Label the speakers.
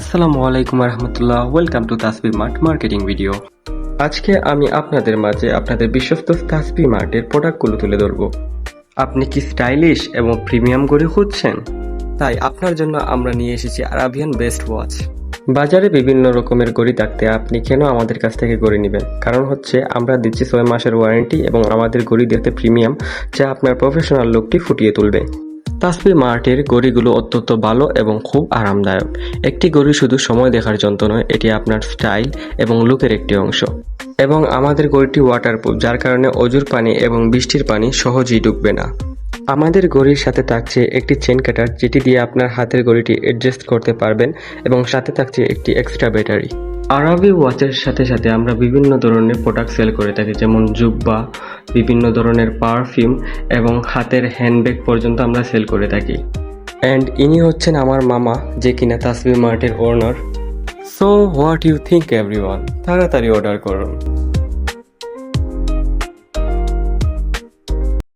Speaker 1: আসসালামু আলাইকুম রহমতুল্লাহ welcome to Tasbi mart marketing video আজকে আমি আপনাদের মাঝে আপনাদের বিশ্বস্ত তাসবি মার্টের প্রোডাক্টগুলো তুলে ধরবো। আপনি কি স্টাইলিশ এবং প্রিমিয়াম গড়ি খুঁজছেন? তাই আপনার জন্য আমরা নিয়ে এসেছি আরাবিয়ান বেস্ট ওয়াচ বাজারে বিভিন্ন রকমের গড়ি থাকতে আপনি কেন আমাদের কাছ থেকে গড়ি নেবেন? কারণ হচ্ছে আমরা দিচ্ছি ছয় মাসের ওয়ারেন্টি এবং আমাদের গড়ি দেখতে প্রিমিয়াম যা আপনার প্রফেশনাল লুকটি ফুটিয়ে তুলবে। তাসবি মার্টের গড়িগুলো অত্যন্ত ভালো এবং খুব আরামদায়ক। একটি গড়ি শুধু সময় দেখার যন্ত্র নয়, এটি আপনার স্টাইল এবং লুকের একটি অংশ। এবং আমাদের গড়িটি ওয়াটারপ্রুফ যার কারণে অজুর পানি এবং বৃষ্টির পানি সহজেই ঢুকবে না। আমাদের ঘড়ির সাথে থাকছে একটি চেন কাটার, যেটি দিয়ে আপনার হাতের ঘড়িটি অ্যাডজাস্ট করতে পারবেন এবং সাথে থাকছে একটি এক্সট্রা ব্যাটারি আরবি ওয়াচের সাথে সাথে আমরা বিভিন্ন ধরনের প্রোডাক্ট সেল করে থাকি, যেমন জুব্বা বিভিন্ন ধরনের পারফিউম এবং হাতের হ্যান্ডব্যাগ পর্যন্ত আমরা সেল করে থাকি। অ্যান্ড ইনি হচ্ছেন আমার মামা, যে কিনা Tasbi মার্টের owner. So what you think everyone তাড়াতাড়ি অর্ডার করুন।